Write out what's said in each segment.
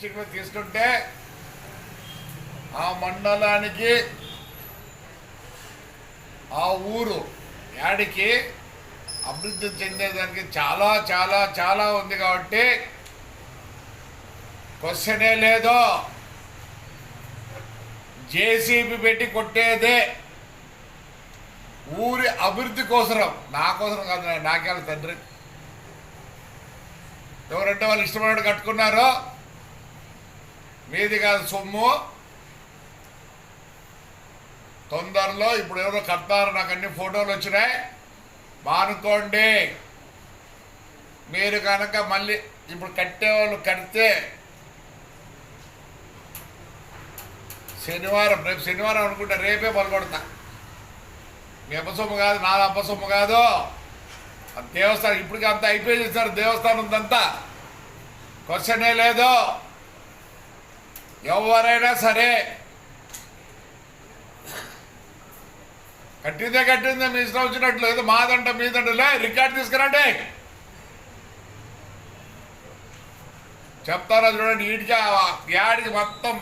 తీసుకుంటే ఆ మండలానికి ఆ ఊరు యాడికి అభివృద్ధి చెందేదానికి చాలా చాలా చాలా ఉంది కాబట్టి క్వశ్చనే లేదో. జేసీబీ పెట్టి కొట్టేదే ఊరి అభివృద్ధి కోసరం. నా కోసం కాదు నాకేళ్ళ తండ్రి. ఎవరంటే వాళ్ళు ఇష్టమైన కట్టుకున్నారో మీది కాదు సొమ్ము. తొందరలో ఇప్పుడు ఎవరో కడతారు నాకు అన్ని ఫోటోలు వచ్చినాయి. మానుకోండి. మీరు కనుక మళ్ళీ ఇప్పుడు కట్టేవాళ్ళు కడితే శనివారం రేపు శనివారం అనుకుంటే రేపే మొదలుకొడతా మీ అపసొమ్ము కాదు నాది అపసొమ్ము కాదు. దేవస్థానం ఇప్పటికీ అంతా అయిపోయింది సార్ దేవస్థానం ఉందంతా క్వశ్చనే లేదు. ఎవరైనా సరే కట్టిందే కట్టిందే మీ ఇష్టం వచ్చినట్లు ఏదో మాదంట మీదంట. లే రికార్డ్ తీసుకురండి చెప్తారా చూడండి ఈడికి యాడికి మొత్తం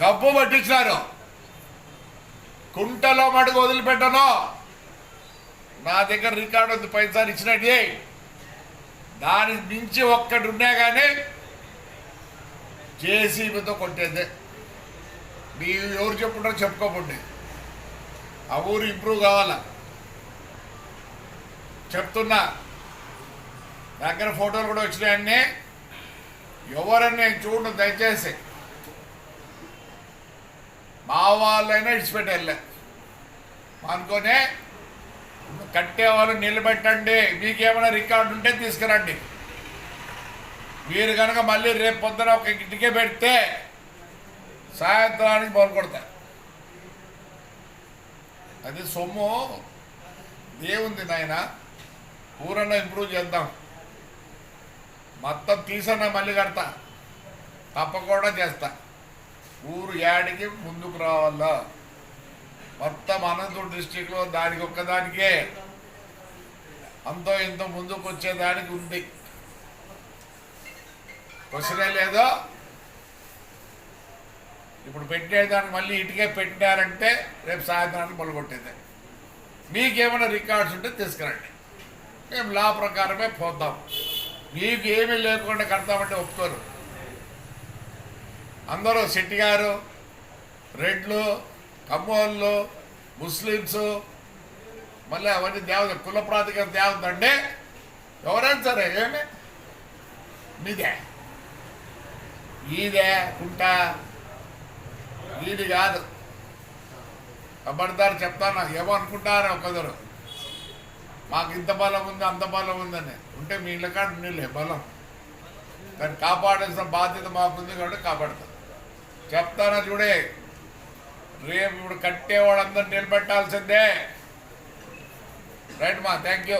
గబ్బు పట్టించినారు. కుంటలో మటుకు వదిలిపెట్టను. నా దగ్గర రికార్డు ఉంది పైసారి ఇచ్చినట్టు దానికి మించి ఒక్కటి ఉన్నా కానీ జేసీబీతో కొట్టేదే మీరు ఎవరు చెప్పుకుంటారో చెప్పుకోకండి. ఆ ఊరు ఇంప్రూవ్ కావాలా? చెప్తున్నా. దగ్గర ఫోటోలు కూడా వచ్చినాయన్నీ ఎవరన్నా నేను చూడను దయచేసి. మా వాళ్ళైనా ఇడిచిపెట్టి వెళ్ళా అనుకోనే కట్టేవాళ్ళు నిలబెట్టండి. మీకేమైనా రికార్డు ఉంటే తీసుకురండి. మీరు కనుక మళ్ళీ రేపు పొద్దున ఒక ఇటుకే పెడితే సాయంత్రానికి మొదలు అది సొమ్ము. ఏముంది నాయన? ఊరన్నా ఇంప్రూవ్ చేద్దాం. మొత్తం తీసన్నా మళ్ళీ కడతా. తప్పకుండా చేస్తా. ఊరు యాడికి ముందుకు రావాలా? మొత్తం అనంతపురం డిస్టిక్లో దానికి ఒక్కదానికే. అంతో ఇంతో ముందుకు వచ్చేదానికి ఉంది. క్వశ్చనే లేదో? ఇప్పుడు పెట్టేదానికి మళ్ళీ ఇటుకే పెట్టారంటే రేపు సాయంత్రానికి మొదలుకొట్టేది. మీకేమైనా రికార్డ్స్ ఉంటే తీసుకురండి. మేము లా ప్రకారమే పోతాం మీకు ఏమీ లేకుండా కడతామంటే ఒప్పుకోరు. అందరూ శెట్టి గారు రెడ్లు కమ్మోళ్ళు ముస్లిమ్స్ మళ్ళీ అవన్నీ దేవత కుల ప్రాతిక దేవత ఎవరైనా సరే ఏమి? మీదే. ఈదే కుంట. ఈది కాదు. కబడ్దారు చెప్తాను ఏమో అనుకుంటారు ఒకరు మాకు ఇంత బలం ఉంది అంత బలం ఉందని. ఉంటే మీ ఇళ్ళ కాడ నీళ్ళే బలం. దాన్ని కాపాడాల్సిన బాధ్యత మాకుంది కాబట్టి కాపాడతాం. చెప్తానా చూడే. రేపు ఇప్పుడు కట్టేవాళ్ళందరూ నిలబెట్టాల్సిందే. రైట్ మా థ్యాంక్ యూ